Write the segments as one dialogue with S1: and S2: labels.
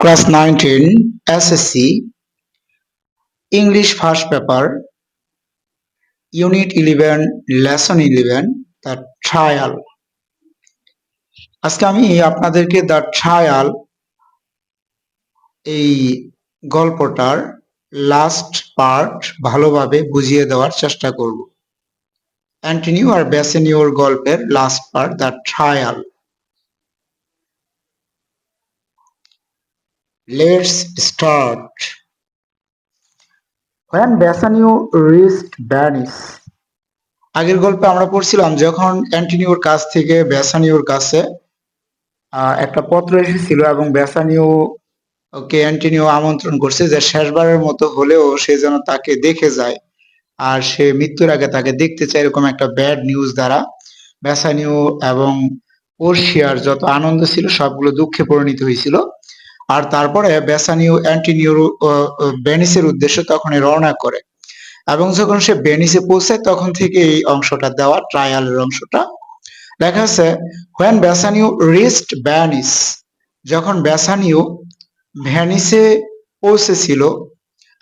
S1: class 19 SSC English first paper Unit 11 Lesson 11 The Trial আজকে আমি আপনাদেরকে দ্য ট্রায়াল, এই গল্পটার লাস্ট পার্ট ভালোভাবে বুঝিয়ে দেওয়ার চেষ্টা করব। অ্যান্টনিউ আর ব্যাসেনিওর গল্পের last part, the trial. Let's start When Bassanio reached Venice আগের গল্পে আমরা পড়ছিলাম যখন অ্যান্টনিওর কাছ থেকে ব্যাসানিওর কাছে একটা পত্র এসেছিল এবং ব্যাসানিও ওকে অ্যান্টনিও আমন্ত্রণ করছে যে শেষবারের মতো হলেও সে যেন তাকে দেখে যায় আর সে মৃত্যুর আগে তাকে দেখতে চায় এরকম একটা ব্যাড নিউজ দ্বারা। ব্যাসানিও এবং পোর্শিয়ার যত আনন্দ ছিল সবগুলো দুঃখে পরিণত হয়েছিল। আর তারপরে বেসানিও অ্যান্টিনিওর বেনিসের উদ্দেশ্যে তখনই রওনা করে। এবং যখন সে বেনিসে পৌঁছায় তখন থেকে এই অংশটা দেওয়া, ট্রায়ালের অংশটা। লেখা আছে হোয়েন বেসানিও রিস্ট ব্যানিস যখন বেসানিও ভ্যানিসে পৌঁছেছিল,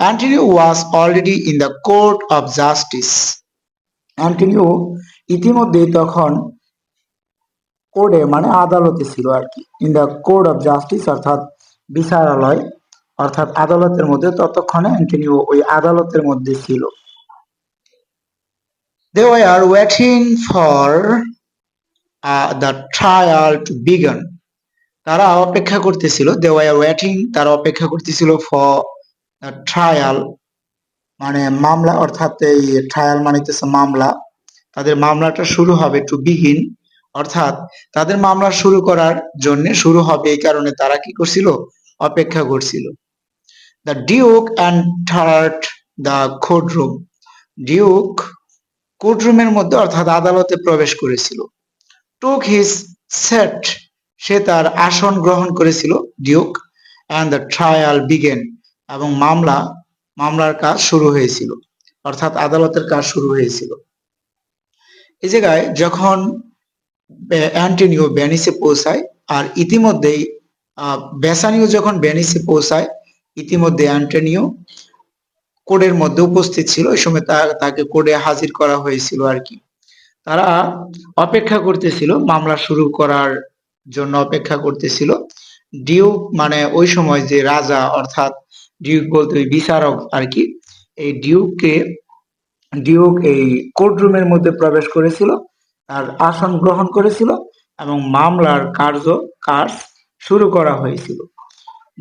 S1: Antonio was already in the court of justice Antonio ইতিমধ্যেই তখন কোর্টে মানে আদালতে ছিল আর কি in the court of justice অর্থাৎ বিচারালয়, অর্থাৎ আদালতের মধ্যে ততক্ষণে অ্যান্টনিও ওই আদালতের মধ্যে ছিল। They are waiting for the trial to begin তারা অপেক্ষা করতেছিল দে ওয়ার ওয়েটিং তারা অপেক্ষা করতেছিল ফর দ্য ট্রায়াল মানে মামলা, অর্থাৎ এই ট্রায়াল মানিতেছে মামলা। তাদের মামলাটা শুরু হবে টু বিগিন অর্থাৎ তাদের মামলা শুরু করার জন্য শুরু হবে এই কারণে তারা কি করছিল? অপেক্ষা করছিল। The duke entered the courtroom duke কোর্টরুমের মধ্যে, অর্থাৎ আদালতে প্রবেশ করেছিল। টুক হিজ সেট সে তার আসন গ্রহণ করেছিল duke and the trial began এবং মামলা, মামলার কাজ শুরু হয়েছিল, অর্থাৎ আদালতের কাজ শুরু হয়েছিল। এই জায়গায় যখন অ্যান্টনিও ভ্যানিসে পৌঁছায়, আর ইতিমধ্যেই আহ, বেসানিও যখন ভ্যানিসে পৌঁছায় ইতিমধ্যে অ্যান্টনিও কোর্টের মধ্যে উপস্থিত ছিল। ওই সময় তাকে কোর্টে হাজির করা হয়েছিল আর কি। তারা অপেক্ষা করতেছিল মামলা শুরু করার জন্য অপেক্ষা করতেছিল। ডিউক মানে ওই সময় যে রাজা অর্থাৎ ডিউক বলতে ওই বিচারক আর কি এই ডিউককে ডিউক এই কোর্টরুমের মধ্যে প্রবেশ করেছিল তার আসন গ্রহণ করেছিল এবং মামলার কার্য কাজ শুরু করা হয়েছিল।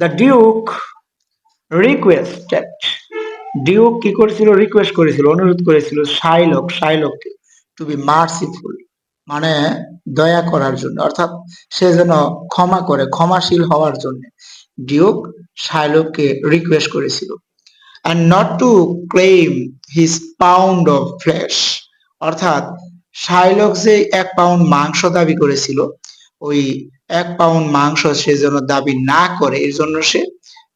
S1: দ্য ডিউক রিকোয়েস্টেড ডিউক কি করেছিল? রিকোয়েস্ট করেছিল, অনুরোধ করেছিল শাইলক শাইলককে টু বি মার্সিফুল মানে দয়া করার জন্য। অর্থাৎ সে যেন ক্ষমা করে, ক্ষমাশীল হওয়ার জন্য ডিউক শাইলককে রিকোয়েস্ট করেছিল। And not to claim his pound of flesh, অর্থাৎ শাইলক যে এক পাউন্ড মাংস দাবি করেছিল, ওই এক পাউন্ড মাংস সে যেন দাবি না করে, এর জন্য সে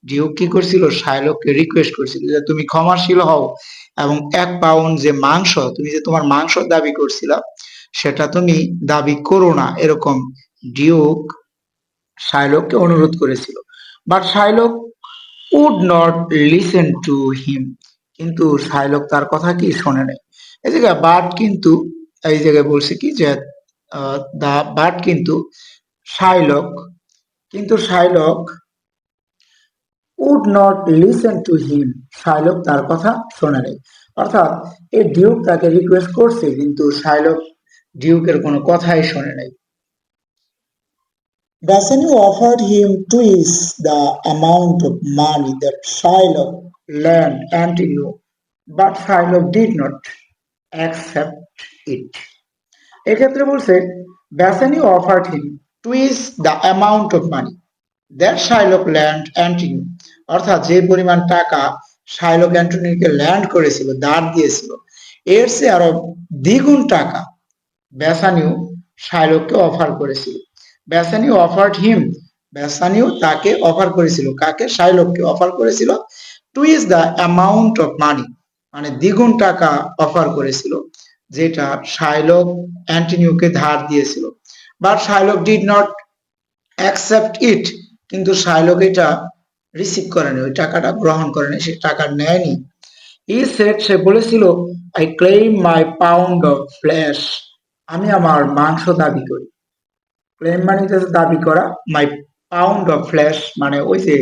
S1: ডিউক কি করছিল? শাইলককে রিকোয়েস্ট করছিল যে তুমি ক্ষমাশীল হও এবং এক পাউন্ড যে মাংস, তুমি যে তোমার মাংস দাবি করছিলা, সেটা তুমি দাবি করো না, এরকম ডিউক শাইলককে অনুরোধ করেছিল। But Shylock would not listen to him কিন্তু শাইলক তার কথা কি শোনে নাই। এই জায়গায় বাট কিন্তু, এই জায়গায় বলছে কি যে দা, বাট কিন্তু শাইলক কিন্তু Shylock would not listen to him Shylock তার কথা শোনে নাই অর্থাৎ এই ডিউক তাকে রিকোয়েস্ট করছে কিন্তু শাইলক ডিউকের কোনো কথাই শোনে নাই Bassanio offered him twice the amount of money that Shylock lent Antonio, but Shylock did not accept it. এক্ষেত্রে বলছে Bassanio offered him twice the amount of money. That Shylock lent Antonio অর্থাৎ যে পরিমাণ টাকা শাইলক অ্যান্টনিওকে ল্যান্ড করেছিল দাঁড় দিয়েছিল, এর চেয়ে আরও দ্বিগুণ টাকা বেসানিও শাইলককে অফার করেছিল। বেসানিও অফার্ড হিম বেসানিও তাকে অফার করেছিল। কাকে? শাইলককে অফার করেছিল। Twice the amount of money মানে দ্বিগুণ টাকা অফার করেছিল, যেটা শাইলক অ্যান্টনিওকে ধার দিয়েছিল। But Shylock did not accept it কিন্তু শাইলক এটা রিসিভ করেনি, ওই টাকাটা গ্রহণ করেনি, সে টাকা নেয়নি। ই সেট সে বলেছিল I claim my pound of flesh আমি আমার মাংস দাবি করি। ক্লেম মানে দাবি করা মাই পাউন্ড অফ ফ্ল্যাশ মানে ওই যে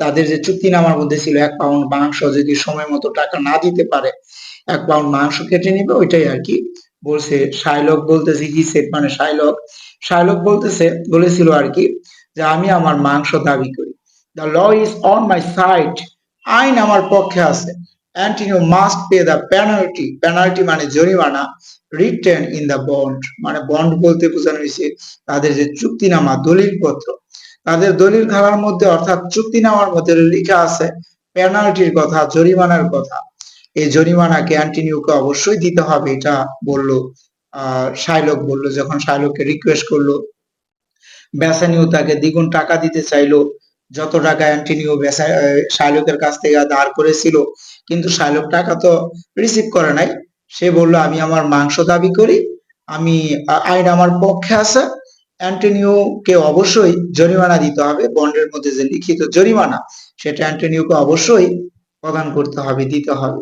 S1: তাদের যে চুক্তিনামার মধ্যে ছিল, এক পাউন্ড মাংস যদি সময় মতো টাকা না দিতে পারে, এক পাউন্ড মাংস কেটে নিবে, ওইটাই আর কি বলছে, শাইলক বলতেছে হি সেট মানে শাইলক? শাইলক বলতেছে, বলেছিল আর কি, যে আমি আমার মাংস দাবি করি। The law is on my side আইন আমার পক্ষে আছে। Antonio must pay the penalty penalty মানে জরিমানা রিটেন ইন দ্য বন্ড মানে বন্ড বলতে বোঝানো হয়েছে তাদের যে চুক্তিনামা, দলিলপত্র। তাদের দলিল খালার মধ্যে অর্থাৎ চুক্তিনামার মধ্যে লেখা আছে পেনাল্টির কথা, জরিমানার কথা। এই জরিমানাকে অ্যান্টিনিওকে অবশ্যই দিতে হবে, এটা বলল শাইলক বলল, যখন শাইলককে রিকোয়েস্ট করল বেসানিও তাকে দ্বিগুণ টাকা দিতে চাইলো, যত টাকা অ্যান্টিনিও শাইলকের কাছ থেকে ধার করেছিল, কিন্তু শাইলক টাকা তো রিসিভ করে নাই, সে বলল, আমি আমার মাংস দাবি করি, আমি আইন আমার পক্ষে আছে অ্যান্টনিওকে অবশ্যই জরিমানা দিতে হবে, বন্ডের মধ্যে যে লিখিত জরিমানা, সেটা অ্যান্টনিওকে অবশ্যই প্রদান করতে হবে, দিতে হবে।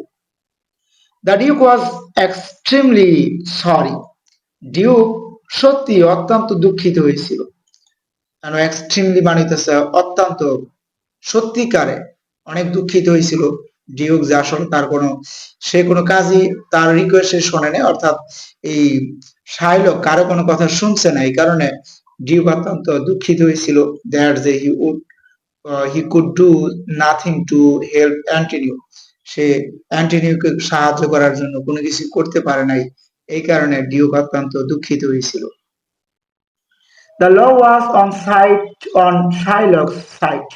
S1: The duke was extremely sorry duke সত্যি অত্যন্ত দুঃখিত হয়েছিল। কেন এক্সট্রিমলি মানিতেছে অত্যন্ত সত্যিকারে অনেক দুঃখিত হয়েছিল। ডিউক যে আসলে তার কোনো, সে কোনো কাজই তার রিকোয়েস্ট শোনে নাই। অর্থাৎ এই শাইলক কারও কোনো কথা শুনছে না। এই কারণে ডিউক অত্যন্ত দুঃখিত হয়েছিল দ্যাট যে he would he could do nothing to help Antonio সে অ্যান্টিনিওকে সাহায্য করার জন্য কোনো কিছু করতে পারে নাই। এই কারণে ডিউক অত্যন্ত দুঃখিত হয়েছিল। The law was on side on Shylock side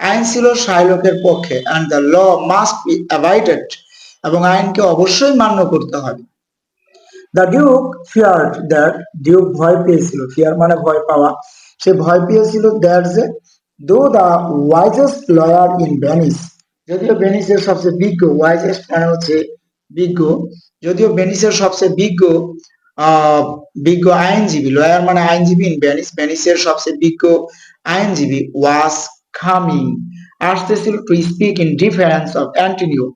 S1: আইন ছিল শাইলকের পক্ষে and the law must be abided এবং আইনকে অবশ্যই মান্য করতে হবে। The duke feared that duke ভয় পেয়েছিল। ফিয়ার মানে ভয় পাওয়া। সে ভয় পেয়েছিল দ্যাট যে though the wisest lawyer in Venice যদিও বেনিসের সবচেয়ে বিজ্ঞ ওয়াইজেস্ট মানে হচ্ছে বিজ্ঞ, যদিও বেনিসের সবচেয়ে বিজ্ঞ বিজ্ঞ আইনজীবী লয়ার মানে আইনজীবী ইন ভেনিস ভেনিসের সবচেয়ে বিজ্ঞ আইনজীবী ওয়াস কামিং আসতেছিল to speak in defence of Antonio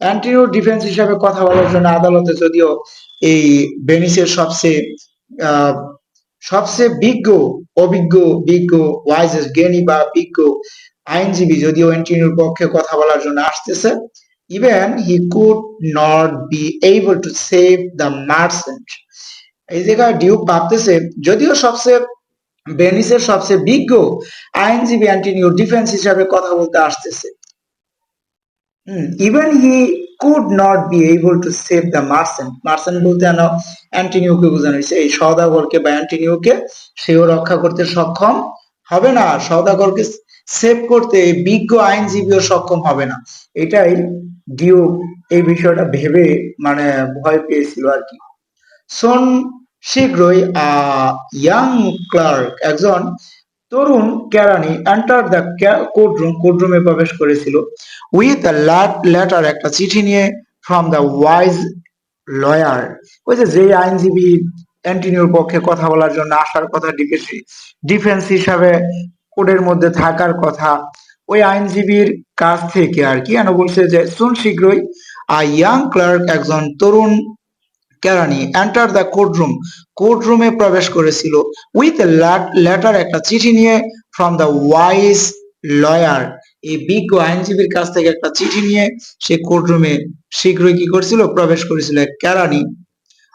S1: Antonio defence হিসাবে কথা বলার জন্য আদালতে যদিও এই বেনিসের সবচেয়ে সবচেয়ে বিজ্ঞ, অভিজ্ঞ, বিজ্ঞ ওয়াইজেস জ্ঞানী বা বিজ্ঞ আইনজীবী যদিও অ্যান্টিনিওর পক্ষে কথা বলার জন্য আসতেছে even he could not be able to save the merchant এই জায়গায় ডিউক ভাবতেছে, যদিও সবচেয়ে ভেনিসের সবচেয়ে বিজ্ঞ আইনজীবী অ্যান্টিনিও ডিফেন্স হিসাবে কথা বলতে আসতেছে even he could not be able to save the merchant merchant বলতে যেন অ্যান্টিনিওকে বোঝানো হয়েছে, এই সওদাগরকে বা অ্যান্টিনিওকে সেও রক্ষা করতে সক্ষম হবে না। সওদাগরকে সেভ করতে বিজ্ঞ আইনজীবীও সক্ষম হবে না। এটাই ডিউক এই বিষয়টা ভেবে মানে ভয় পেয়েছিল আর কি। সোন শীঘ্রই ইয়াং ক্লার্ক একজন তরুণ কেরানি এন্টার দ্য কোর্টরুম কোর্টরুমে প্রবেশ করেছিল। উইথ লেটার একটা চিঠি নিয়ে ফ্রম দ্য ওয়াইজ লয়ার। ওই যে যে আইনজীবী অ্যান্টিনিওর পক্ষে কথা বলার জন্য আসার কথা ডিফেন্স হিসাবে কোর্টের মধ্যে থাকার কথা। ওই আইনজীবীর কাছ থেকে আর কি এন বলছে যে, শুন শীঘ্রই, আ ইয়াং ক্লার্ক একজন তরুণ কেরানি, এন্টার দ্য কোর্টরুম কোর্টরুমে প্রবেশ করেছিল। উইথ এ লেটার, একটা চিঠি নিয়ে ফ্রম দ্য ওয়াইজ লয়ার। এই বিজ্ঞ আইনজীবীর কাছ থেকে একটা চিঠি নিয়ে সে কোর্টরুমে শীঘ্রই কি করছিল? প্রবেশ করেছিল কেরানি।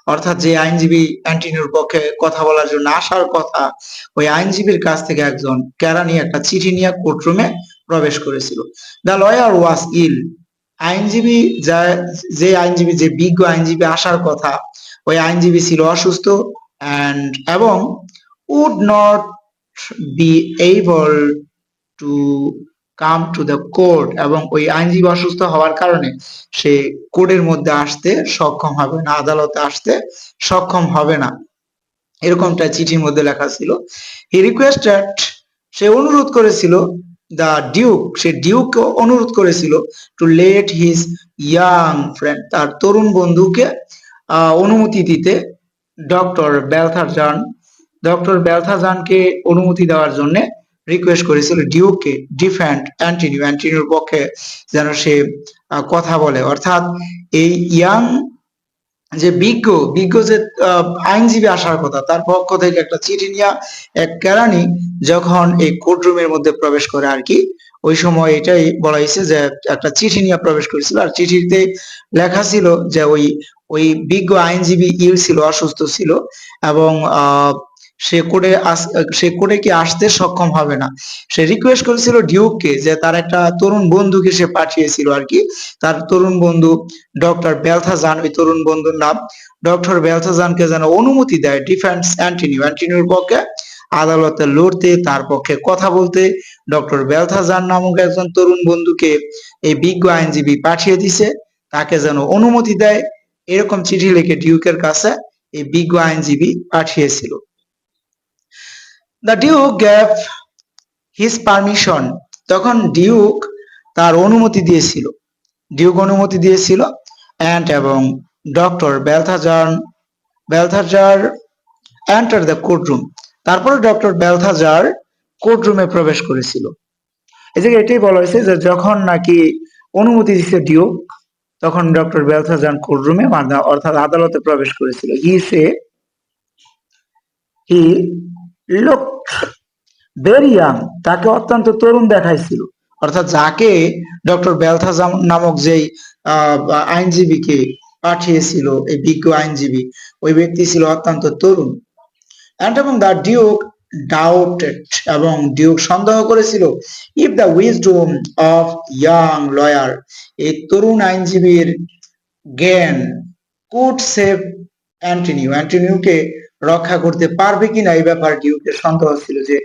S1: অর্থাৎ যে আইনজীবী অ্যান্টিনিওর পক্ষে কথা বলার জন্য আসার কথা, ওই আইনজীবীর কাছ থেকে একজন কেরানি একটা চিঠি নিয়ে কোর্টরুমে প্রবেশ করেছিল। দ্য লয়ার ওয়াজ ইল আইনজীবী যা যে আইনজীবী, যে বিজ্ঞ আইনজীবী আসার কথা, ওই আইনজীবী ছিল অসুস্থ অ্যান্ড এবং would not be able to come to the court এবং ওই আইনজীবী অসুস্থ হওয়ার কারণে সে কোর্টের মধ্যে আসতে সক্ষম হবে না, আদালতে আসতে সক্ষম হবে না। এরকমটা চিঠির মধ্যে লেখা ছিল। হি রিকোয়েস্ট রিকোয়েস্টেড সে অনুরোধ করেছিল দ্য ডিউক সে ডিউককে অনুরোধ করেছিল to let his young friend তার তরুণ বন্ধুকে অনুমতি দিতে। ডক্টর বেলথারজান ডক্টর বেলথারজানকে অনুমতি দেওয়ার জন্য রিকোয়েস্ট করেছিল ডিউকে ডিফেন্ড অ্যান্টিনিউ অ্যান্টিনিউর পক্ষে যেন সে কথা বলে। অর্থাৎ এই ইয়াং যে বিজ্ঞ বিজ্ঞ যে আইনজীবী আসার কথা, তার পক্ষ থেকে একটা চিঠি নিয়ে এক কেরানি যখন এই কোর্টরুমের মধ্যে প্রবেশ করে আর কি, ওই সময় এটাই বলা হয়েছে যে, একটা চিঠি নিয়ে প্রবেশ করেছিল। আর চিঠিতে লেখা ছিল যে ওই ওই বিজ্ঞ আইনজীবী ইল ছিল, অসুস্থ ছিল এবং, আহ সে কোর্টে সে কোর্টে কি আসতে সক্ষম হবে না? সে রিকোয়েস্ট করেছিল ডিউককে যে তার একটা তরুণ বন্ধুকে সে পাঠিয়েছিল আর কি। তার তরুণ বন্ধু ডক্টর বেলথাজান ওই তরুণ বন্ধুর নাম। ডক্টর বেলথাজানকে যেন অনুমতি দেয় ডিফেন্স অ্যান্টিনিউ অ্যান্টিনিউর পক্ষে আদালতে লড়তে, তার পক্ষে কথা বলতে। ডক্টর বেলথাজান নামক একজন তরুণ বন্ধুকে এই বিজ্ঞ আইনজীবী পাঠিয়ে দিছে। তাকে যেন অনুমতি দেয়। এরকম চিঠি লিখে ডিউকের কাছে এই বিজ্ঞ আইনজীবী পাঠিয়েছিল। The duke gave his permission তখন ডিউক তার অনুমতি দিয়েছিল। ডিউক অনুমতি দিয়েছিল অ্যান্ড এবং doctor Balthasar Balthasar enter the courtroom তারপরে ডক্টর বেলথাজার কোর্টরুমে প্রবেশ করেছিল। এই যে এটাই বলা হয়েছে যে যখন নাকি অনুমতি দিচ্ছে ডিউক তখন ডক্টর বেলথাজার কোর্টরুমে অর্থাৎ আদালতে প্রবেশ করেছিল। হি সে হি লুক ভেরি ইয়াং তাকে অত্যন্ত তরুণ দেখাইছিল। অর্থাৎ যাকে ডক্টর বেলথাজাম নামক যেই আইনজীবীকে পাঠিয়েছিল, এই বিজ্ঞ আইনজীবী, ওই ব্যক্তি ছিল অত্যন্ত তরুণ। অ্যান্ড এবং দ্য ডিউক ডাউটেড এবং ডিউক সন্দেহ করেছিল if the wisdom of young lawyer এই তরুণ আইনজীবীর জ্ঞান কুড সেভ অ্যান্টনিউ অ্যান্টনিউকে রক্ষা করতে পারবে কিনা এই ব্যাপারে ডিউকের সন্দেহ ছিল যে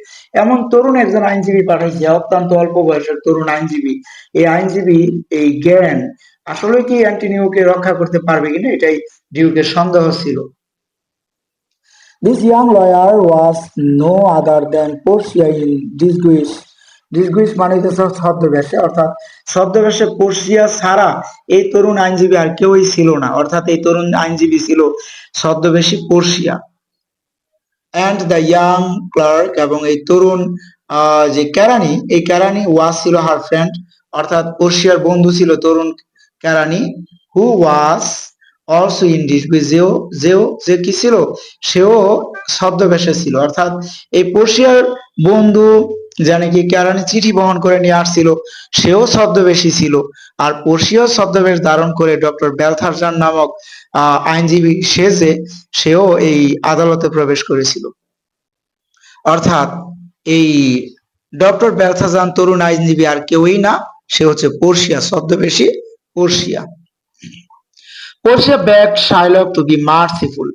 S1: এমন তরুণ একজন আইনজীবী পাঠাইছে অত্যন্ত অল্প বয়সের তরুণ আইনজীবী। এই আইনজীবী, এই জ্ঞান আসলে কি অ্যান্টনিউকে রক্ষা করতে পারবে কিনা এটাই ডিউকের সন্দেহ ছিল। This young lawyer was no other than Portia in disguise. ডিসগুইস মানে হচ্ছে ছদ্মবেশে, অর্থাৎ ছদ্মবেশে পর্ষিয়া ছাড়া এই তরুণ আইনজীবী আর কেউই ছিল না। অর্থাৎ এই তরুণ আইনজীবী ছিল ছদ্মবেশী Portia and the young clerk এবং এই তরুণ যে ক্যারানি এই ক্যারানি ওয়াজ ছিল হার ফ্রেন্ড অর্থাৎ পর্ষিয়ার বন্ধু ছিল তরুণ কেরানি হু ওয়াজ অলসো ইন ডিসগুইস যেও যেও যে কি ছিল? সেও ছদ্মবেশে ছিল। অর্থাৎ এই পর্শিয়ার বন্ধু যা নাকি কেরানি চিঠি বহন করে নিয়ে আসছিল, সেও ছদ্মবেশী ছিল। আর পর্ষিয়াও ছদ্মবেশ ধারণ করে ডক্টর বেলথারজান নামক আইনজীবী সেজে সেও এই আদালতে প্রবেশ করেছিল। অর্থাৎ এই ডক্টর বেলথাজান তরুণ আইনজীবী আর কেউই না, সে হচ্ছে পর্ষিয়া ছদ্মবেশী Portia Portia begged Shylock to be merciful.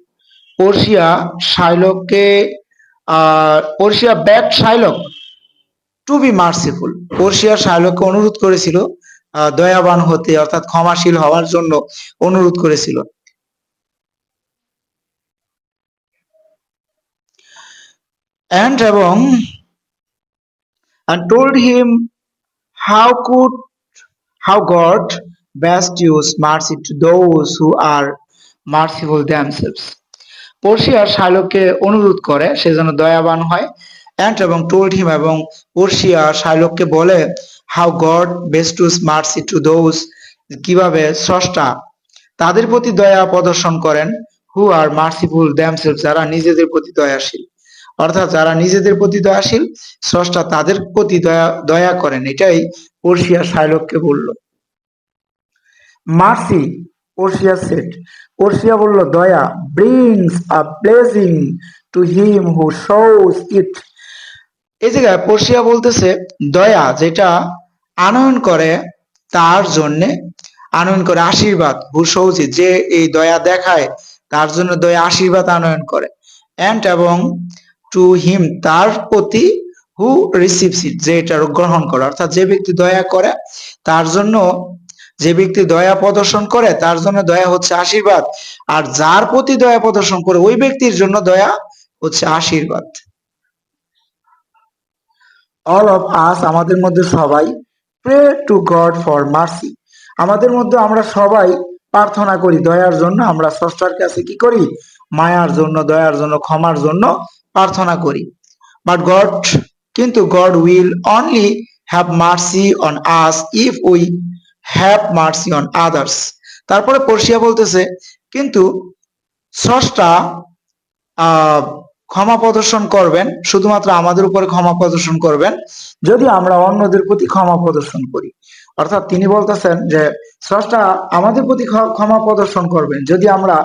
S1: Portia শাইলককে ah Portia begged Shylock to be merciful Portia শাইলককে অনুরোধ করেছিল দয়াবান হতে, অর্থাৎ ক্ষমাশীল হওয়ার জন্য অনুরোধ করেছিল। And এবং, and told him how could, how God best use mercy to those who are merciful themselves. পর্ষিয়ার শাইলককে অনুরোধ করে, সে যেন দয়াবান হয়। অ্যান্ড এবং টোল্ড হিম এবং পর্ষিয়া শাইলককে বলে how God bestows mercy to those কীভাবে স্রষ্টা তাদের প্রতি দয়া প্রদর্শন করেন হু আর মার্সিফুল দ্যামসেলফ যারা নিজেদের প্রতি দয়াশীল। অর্থাৎ যারা নিজেদের প্রতি দয়াশীল, স্রষ্টা তাদের প্রতি দয়া দয়া করেন। এটাই পর্ষিয়া শাইলককে বলল। মার্সি পর্ষিয়া সেট পর্ষিয়া বলল, দয়া brings a blessing to him who shows it এই জায়গায় পর্ষিয়া বলতেছে, দয়া যেটা আনয়ন করে তার জন্যে, আনয়ন করে আশীর্বাদ ইট যে এই দয়া দেখায়, তার জন্য দয়া আশীর্বাদ আনয়ন করে। অ্যান্ড এবং টু হিম তার প্রতি হু রিসিভস ইট যে এটা গ্রহণ করে, অর্থাৎ যে ব্যক্তি দয়া করে, তার জন্য, যে ব্যক্তি দয়া প্রদর্শন করে, তার জন্য দয়া হচ্ছে আশীর্বাদ। আর যার প্রতি দয়া প্রদর্শন করে, ওই ব্যক্তির জন্য দয়া হচ্ছে আশীর্বাদ। অল অফ আস আমাদের মধ্যে সবাই pray to God for mercy আমাদের মধ্যে আমরা সবাই প্রার্থনা করি, দয়ার জন্য আমরা স্রষ্টার কাছে কি করি? মায়ার জন্য, দয়ার জন্য, ক্ষমার জন্য প্রার্থনা করি। বাট গড কিন্তু God will only have mercy on us if we have mercy on others তারপরে পর্ষিয়া বলতেছে, কিন্তু স্রষ্টা ক্ষমা প্রদর্শন করবেন, শুধুমাত্র আমাদের উপরে ক্ষমা প্রদর্শন করবেন, যদি আমরা অন্যদের প্রতি ক্ষমা প্রদর্শন করি। অর্থাৎ তিনি বলতেছেন যে, স্রষ্টা আমাদের প্রতি ক্ষমা প্রদর্শন করবেন, যদি আমরা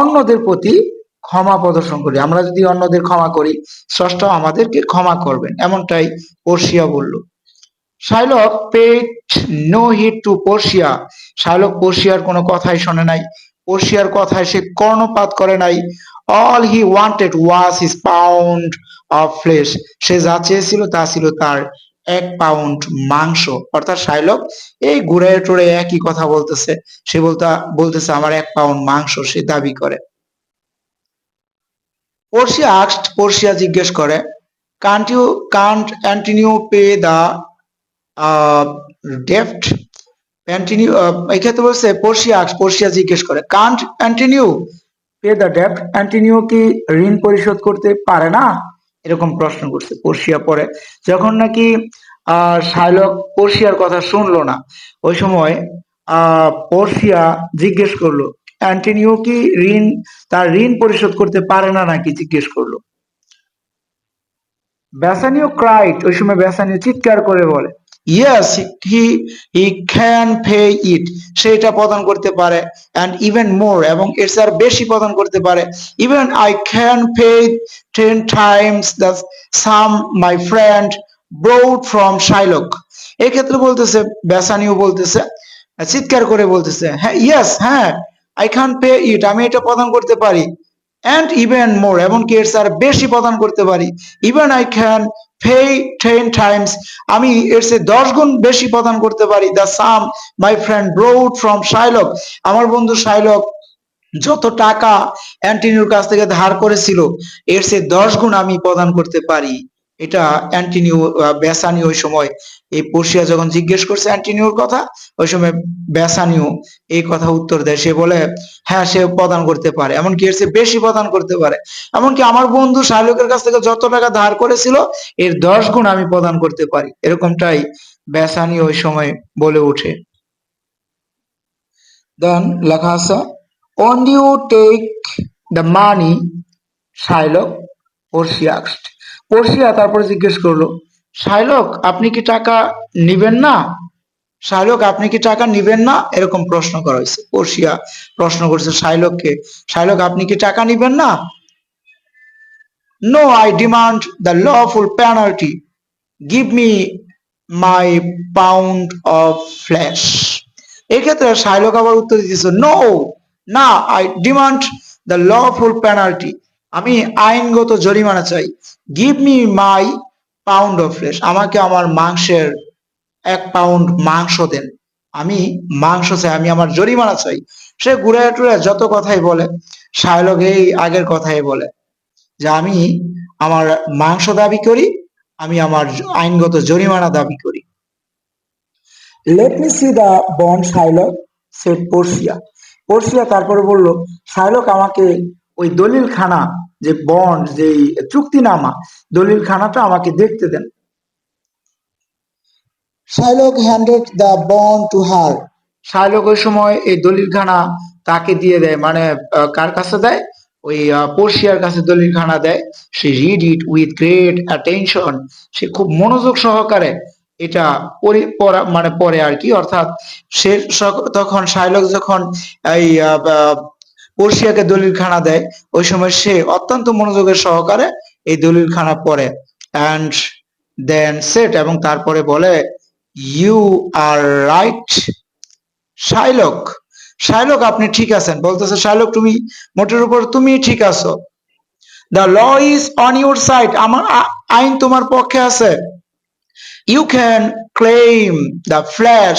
S1: অন্যদের প্রতি ক্ষমা প্রদর্শন করি। আমরা যদি অন্যদের ক্ষমা করি স্রষ্টা আমাদেরকে ক্ষমা করবেন, এমনটাই পর্ষিয়া বলল। Shylock paid no heed to Portia Shylock পর্ষিয়ার কোনো কথাই শোনে নাই। পর্ষিয়ার কথায় সে কর্ণপাত করে নাই। All he wanted was his pound of flesh সে যা চেয়েছিল, তা ছিল তার এক পাউন্ড মাংস। অর্থাৎ শাইলক এই ঘুরে টুরে একই কথা বলতেছে। সে বলতা, বলতেছে, আমার এক পাউন্ড মাংস সে দাবি করে। পর্ষিয়া আক্সড পর্ষিয়া জিজ্ঞেস করে can't you can't Antonio pay the deft? Antonio এই ক্ষেত্রে বলছে পর্ষিয়া আক্স পর্ষিয়া জিজ্ঞেস করে, কান্ট অ্যান্টিনিউ পে দ্য ডেফট অ্যান্টিনিউ কি ঋণ পরিশোধ করতে পারে না? এরকম প্রশ্ন করছে পর্ষিয়া পরে। যখন নাকি শাইলক পর্ষিয়ার কথা শুনলো না, ওই সময় পর্ষিয়া জিজ্ঞেস করল, অ্যান্টিনিও কি ঋণ, তার ঋণ পরিশোধ করতে পারে না নাকি? জিজ্ঞেস করল। ব্যাসানিও ক্রাইট, ওই সময় ব্যাসানিও চিৎকার করে বলে yes he he can pay it সে এটা প্রদান করতে পারে অ্যান্ড ইভেন মোর এবং এর আর বেশি প্রদান করতে পারে। Even I can pay ten times the sum my friend borrowed from Shylock এক্ষেত্রে বলতেছে ব্যাসানিও বলতেছে, চিৎকার করে বলতেছে হ্যাঁ ইয়েস হ্যাঁ আই ক্যান পে ইট আমি এটা প্রদান করতে পারি অ্যান্ড ইভেন মোর এমনকি এর আর বেশি প্রদান করতে পারি। Even I can pay ten times. আমি এর সে দশ গুণ বেশি প্রদান করতে পারি। The sum my friend borrowed from Shylock আমার বন্ধু শাইলক যত টাকা অ্যান্টিনিউর কাছ থেকে ধার করেছিল, এর সে দশ গুণ আমি প্রদান করতে পারি। এটা অ্যান্টিনিউ আহ, বেসানি ওই সময়। এই পর্ষিয়া যখন জিজ্ঞেস করছে অ্যান্টিনিউর কথা ওই সময় বেসানিও এই কথা উত্তর দেয়। সে বলে হ্যাঁ সে প্রদান করতে পারে। এমনকি এর চেয়ে বেশি প্রদান করতে পারে। এমনকি আমার বন্ধু শাহরুখের কাছ থেকে যত টাকা ধার করেছিল এর দশ গুণ আমি প্রদান করতে পারি। এরকমটাই বেসানি ওই সময় বলে ওঠে। দেন লেখা আছে won't you take the money Shylock Portia Portia তারপরে জিজ্ঞেস করল, শাইলক, আপনি কি টাকা নিবেন না? শাইলক, আপনি কি টাকা নিবেন না? এরকম প্রশ্ন করা হয়েছে। পর্ষিয়া প্রশ্ন করছে শাইলককে, শাইলক, আপনি কি টাকা নিবেন না? No I demand the lawful penalty give me my pound of flesh এক্ষেত্রে শাইলক আবার উত্তর দিতেছে নো না I demand the lawful penalty আমি আইনগত জরিমানা চাই। Give me my pound of flesh আমাকে আমার মাংসের এক পাউন্ড মাংস দেন। আমি মাংস চাই, আমি আমার জরিমানা চাই। সে ঘুরে টুরে যত কথাই বলে শায়লক এই আগের কথাই বলে যে, আমি আমার মাংস দাবি করি, আমি আমার আইনগত জরিমানা দাবি করি। Let me see the bond Shylock said Portia Portia তারপরে বলল শাইলক আমাকে ওই দলিল খানা যে বন্ড যে চুক্তিনামা দলিল খানাটা আমাকে দেখতে দেন। Shylock handed the bond to her Shylock ওই সময় এই দলিলখানা তাকে দিয়ে দেয় মানে কার কাছে দেয়? ওই পর্ষিয়ার কাছে দলিলখানা দেয়। সে read it with great attention সে খুব মনোযোগ সহকারে এটা মানে পড়ে আর কি। অর্থাৎ সে তখন শাইলক যখন এই আহ, পর্ষিয়াকে দলিলখানা দেয়। ওই সময় সে অত্যন্ত মনোযোগের সহকারে এই দলিলখানা পড়ে। অ্যান্ড দেন সেট এবং তারপরে বলে you are right Shylock Shylock আপনি ঠিক আছেন? বলতেছে শাইলক তুমি মোটের উপর তুমি ঠিক আছো। The law is on your side আমার আইন তোমার পক্ষে আছে। You can claim the flesh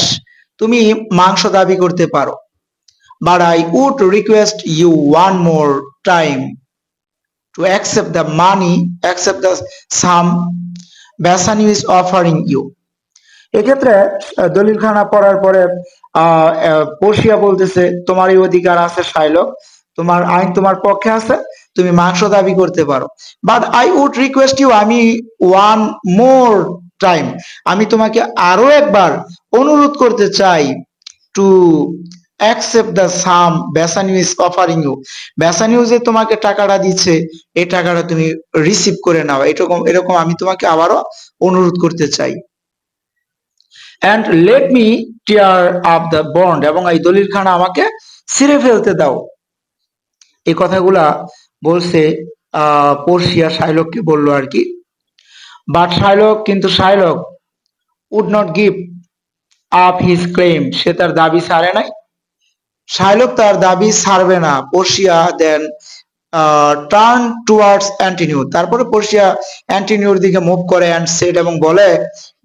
S1: তুমি মাংস দাবি করতে পারো। But I would request you one more time to accept the money, accept the sum. Basani is offering you. এক্ষেত্রে আহ, দলিলখানা পড়ার পরে পর্ষিয়া বলতেছে তোমার এই অধিকার আছে শাইলক। তোমার আইন তোমার পক্ষে আছে তুমি মাংস দাবি করতে পারো। But I would request you আমি ওয়ান মোর টাইম আমি তোমাকে আরও একবার অনুরোধ করতে চাই to accept the sum Bassanio is offering you Bassanio যে তোমাকে টাকাটা দিচ্ছে, এই টাকাটা তুমি রিসিভ করে নাও। এরকম এরকম আমি তোমাকে আবারও অনুরোধ করতে চাই। And let me tear up the bond এবং এই দলিল খানা আমাকে ছিঁড়ে ফেলতে দাও। এই কথাগুলা বলছে আহ পর্ষিয়া শাইলককে বলল আর কি? বাট শাইলক, কিন্তু Shylock would not give up his claim সে তার দাবি ছাড়ে নাই। শাইলক তার দাবি ছাড়বে না। পর্ষিয়া দেন টার্ন টুয়ার্ডস অ্যান্টিনিউ তারপরে পর্ষিয়া অ্যান্টিনিউর দিকে মুভ করে অ্যান্ড সেট এবং বলে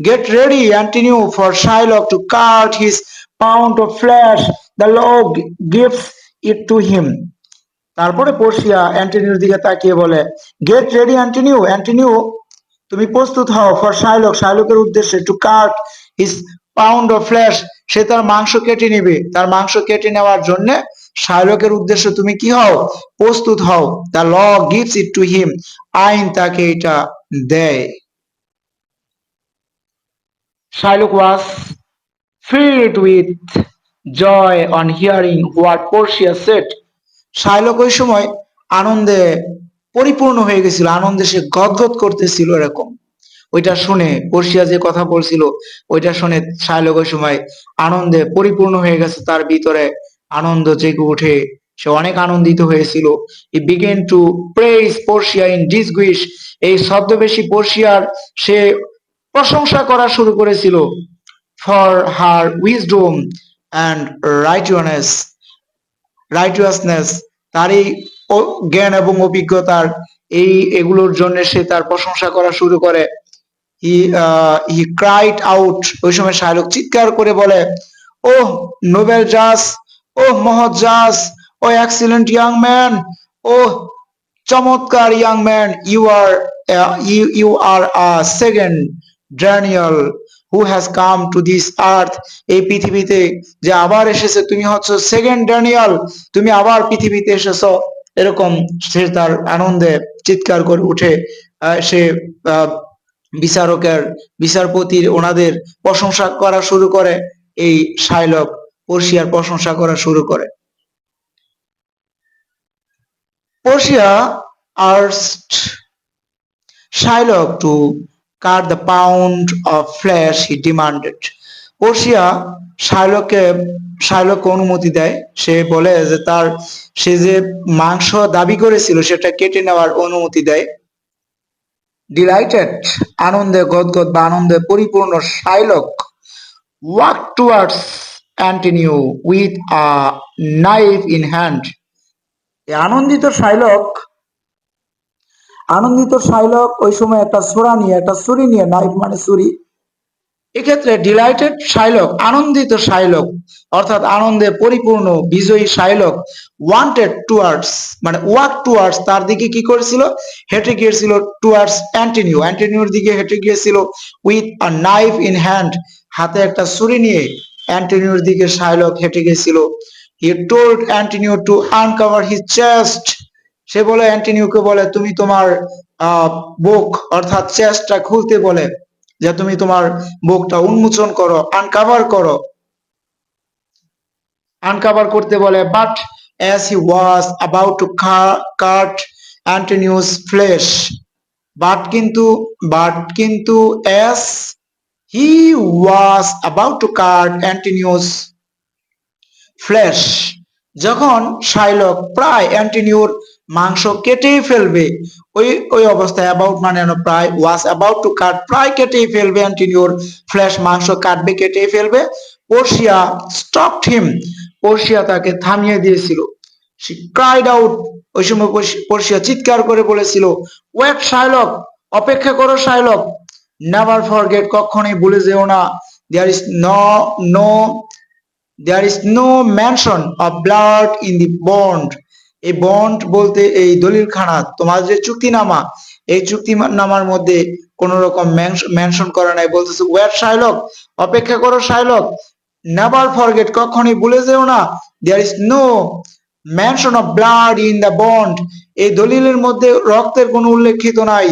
S1: get ready Antonio for Shylock to cut his pound of flesh the law gives it to him তারপরে পর্ষিয়া অ্যান্টিনিউর দিকে তাকিয়ে বলে গেট রেডি অ্যান্টিনিউ অ্যান্টিনিউ তুমি প্রস্তুত হও ফর শাইলক শাইলকের উদ্দেশ্যে to cut his pound of flesh সে তার মাংস কেটে নেবে। তার মাংস কেটে নেওয়ার জন্য শাইলকের উদ্দেশ্যে তুমি কি হও? প্রস্তুত হও। The law gives it to him আইন তাকে এটা দেয়। Shylock was filled with joy on hearing what Portia said. Shylock ওই সময় আনন্দে পরিপূর্ণ হয়ে গেছিল। আনন্দে সে গদগদ করতেছিল এরকম। ওইটা শুনে পর্ষিয়া যে কথা বলছিল, ওইটা শুনে শাইলক ওই সময় আনন্দে পরিপূর্ণ হয়ে গেছে। তার ভিতরে আনন্দ জেগে উঠে সে অনেক আনন্দিত হয়েছিল। He began to praise Portia in disguise এই ছদ্মবেশী পর্ষিয়ার সে প্রশংসা করা শুরু করেছিল for her wisdom and rightness righteousness তার এই জ্ঞান এবং অভিজ্ঞতার এই এগুলোর জন্য সে তার প্রশংসা করা শুরু করে। হি হি ক্রাইড আউট ওই সময় শাহরুখ চিৎকার করে বলে ও নোবেল জাস ও মহৎ জাস ও এক্সিলেন্ট ইয়াং ম্যান ও চমৎকার young man you are you you are a second Daniel who has come to this earth এই পৃথিবীতে যে আবার এসেছে, তুমি হচ্ছ সেকেন্ড ড্যানিয়াল তুমি আবার পৃথিবীতে এসেছ। এরকম সে তার আনন্দে চিৎকার করে উঠে সে বিচারকের, বিচারপতির ওনাদের প্রশংসা করা শুরু করে, এই শাইলক পর্ষিয়ার প্রশংসা করা শুরু করে। পর্ষিয়া asked Shylock to cut the pound of flesh he demanded. পর্ষিয়া শাইলককে শাইলককে অনুমতি দেয়। সে বলে যে তার, সে যে মাংস দাবি করেছিল সেটা কেটে নেওয়ার অনুমতি দেয়। ডিলাইটেড আনন্দে, গদগদ বা আনন্দে পরিপূর্ণ Shylock walk towards Antonio with a knife in hand আনন্দিত শাইলক আনন্দিত শাইলক ওই সময় একটা ছোড়া নিয়ে, একটা ছুরি নিয়ে নাইফ মানে ছুরি এক্ষেত্রে ডিলাইটেড শাইলক, আনন্দিত শাইলক, অর্থাৎ আনন্দে পরিপূর্ণ, বিজয়ী শাইলক ওয়ান্টেড টুয়ার্ডস মানে ওয়াক টুয়ার্ডস তার দিকে কি করেছিল? হেঁটে গিয়েছিল টুয়ার্ডস অ্যান্টিনিউ অ্যান্টিনিউর দিকে হেঁটে গিয়েছিল with a knife in hand হাতে একটা ছুরি নিয়ে অ্যান্টিনিউর দিকে শাইলক হেঁটে গেছিল he told Antonio to uncover his chest সে বলে অ্যান্টিনিউকে বলে, তুমি তোমার বুক, অর্থাৎ চেস্টটা খুলতে বলে। যে তুমি তোমার বুকটা উন্মোচন করো আনকাভার করো। আনকাভার করতে বলে but as he was about to cut Antonio's flesh but কিন্তু বাট কিন্তু as he was about to cut Antonio's flesh যখন শাইলক প্রায় অ্যান্টিনিউর মাংস কেটেই ফেলবে। ওই ওই অবস্থায় অ্যাবাউট মানে প্রায় ওয়াস অ্যাবাউট টু কাট প্রায় কেটেই ফেলবে অ্যান্টিনিউর ফ্ল্যাশ মাংস কাটবে, কেটেই ফেলবে। পর্ষিয়া স্টপড হিম পর্ষিয়া তাকে থামিয়ে দিয়েছিল। সে ক্রাইড আউট ওই সময় পর্ষিয়া চিৎকার করে বলেছিল ওয়েট শাইলক অপেক্ষা করো শাইলক নেভার ফরগেট কখনোই ভুলে যেও না। There is no no there is no mention of blood in the bond এই বন্ড বলতে এই দলিল খানা তোমার যে চুক্তিনামা এই চুক্তিনামার মধ্যে কোন রকম মেনশন করা নাই। বলতেছে ওয়ার শাইলক অপেক্ষা করো শাইলক নেভার ফরগেট কখনোই ভুলে যেও না। There is no mention of blood in the bond এই দলিলের মধ্যে রক্তের কোনো উল্লেখিত নাই।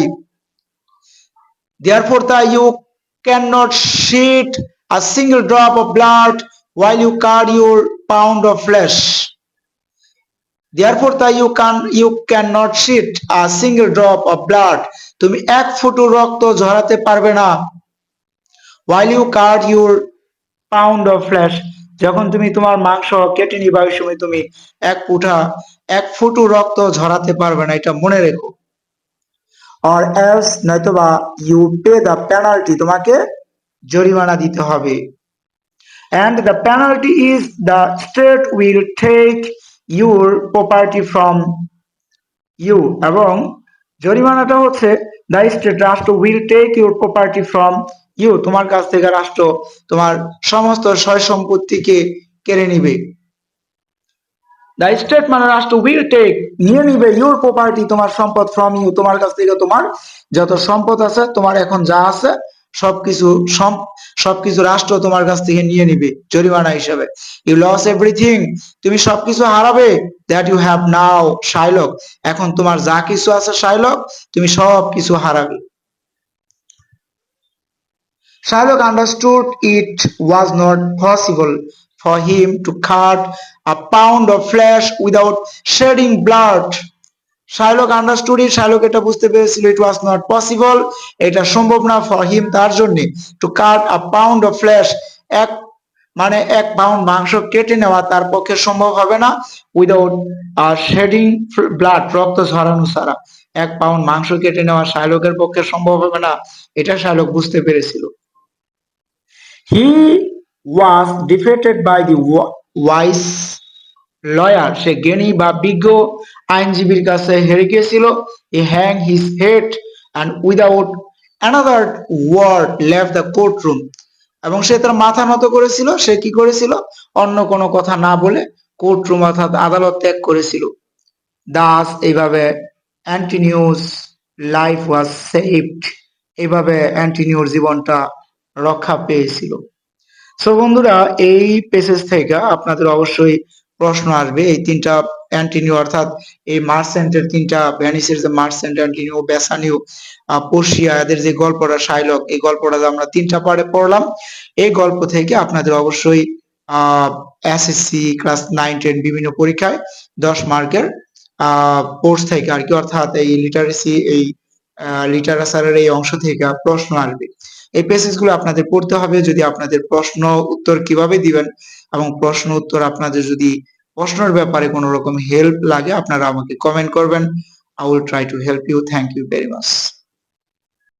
S1: Therefore, you can not shed a single drop of blood while you cut your pound of flesh. Therefore, the you can you cannot shed a single drop of blood. তুমি এক ফুটু রক্ত ঝরাতে পারবে না while you cut your pound of flesh. যখন তুমি তোমার মাংস কেটে নিবা ওই সময় তুমি এক ফুটা এক ফুটু রক্ত ঝরাতে পারবে না এটা মনে রেখো or else নয়তোবা you pay the penalty তোমাকে জরিমানা দিতে হবে and the penalty is the state will take your property from you. এবং জরিমানাটা হচ্ছে, the স্টেট রাষ্ট্র will take your property from you তোমার কাছ থেকে রাষ্ট্র তোমার সমস্ত সয় সম্পত্তিকে কেড়ে নিবে। দ্য স্টেট মানে রাষ্ট্র উইল টেক নিয়ে নিবে ইউর প্রপার্টি তোমার সম্পদ ফ্রম ইউ তোমার কাছ থেকে তোমার যত সম্পদ আছে, তোমার এখন যা আছে সবকিছু সবকিছু রাষ্ট্র তোমার কাছ থেকে নিয়ে নিবে জরিমানা হিসাবে। ইউ লস এভরিথিং তুমি সবকিছু হারাবে। That you have now Shylock এখন তোমার যা কিছু আছে শাইলক তুমি সব কিছু হারাবে। Shylock understood it was not possible for him to cut a pound of flesh without shedding blood. Shylock understood Shylock এটা বুঝতে পেরেছিল ইট ওয়াজ নট পসিবল এটা সম্ভব না ফর হিম তার জন্য to cut a pound of flesh এক মানে এক পাউন্ড মাংস কেটে নেওয়া তার পক্ষে সম্ভব হবে না উইদাউট শেডিং ব্লাড রক্ত ঝরানো ছাড়া। এক পাউন্ড মাংস কেটে নেওয়া শাইলকের পক্ষে সম্ভব হবে না, এটা শাইলক বুঝতে পেরেছিল। He was defeated by the wise lawyer সে জ্ঞানী বা বিজ্ঞ আইনজীবীর কাছে হেরে গিয়েছিল। He hang his head and without another word left the court room এবং সে তার মাথা নত করেছিল। সে কি করেছিল? অন্য কোনো কথা না বলে কোর্ট রুম অর্থাৎ আদালত ত্যাগ করেছিল। দাস এইভাবে অ্যান্টিনিউস লাইফ ওয়াজ সেভড এইভাবে অ্যান্টিনিউর জীবনটা রক্ষা পেয়েছিল। সো বন্ধুরা, এই পেসেজ থেকে আপনাদের অবশ্যই প্রশ্ন আসবে, এই তিনটা অ্যান্টিনিউ অর্থাৎ এই মার্সেন্টের তিনটা ভ্যানিসের যে মার্সেন্ট অ্যান্টিনিউ বেসানিউ পোর্শিয়া এদের যে গল্পটা শাইলক এই গল্পটা আমরা তিনটা পারে পড়লাম, এই গল্প থেকে আপনাদের অবশ্যই এসএসসি ক্লাস নাইন টেন বিভিন্ন পরীক্ষায় দশ মার্কের কোর্স থেকে আর কি, অর্থাৎ এই লিটারেসি এই লিটারেচারের এই অংশ থেকে প্রশ্ন আসবে। এই পেসেজগুলো আপনাদের পড়তে হবে। যদি আপনাদের প্রশ্ন, উত্তর কীভাবে দিবেন এবং প্রশ্ন, উত্তর আপনাদের যদি প্রশ্নের ব্যাপারে কোনো রকম হেল্প লাগে, আপনারা আমাকে কমেন্ট করবেন। I will try to help you thank you very much